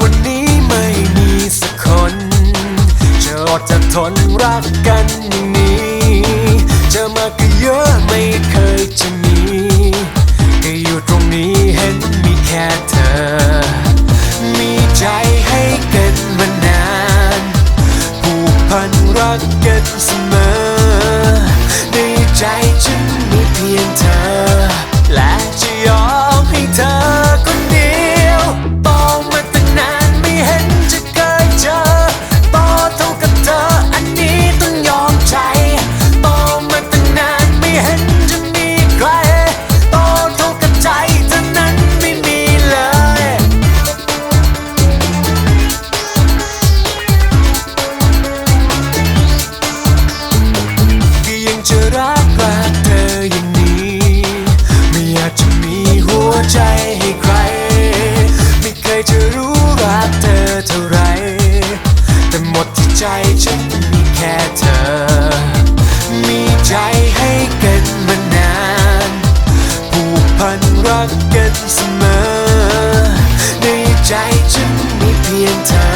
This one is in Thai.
วันนี้ไม่มีสักคนจะอดจะทนรักกันอย่างนี้จะมาก็เยอะไม่เคยจะมีก็อยู่ตรงนี้เห็นมีแค่เธอ มีใจให้กันมานานผูกพันรักกันเสมอในใจฉัน กันเสมอในใจฉันมีเพียงเธอ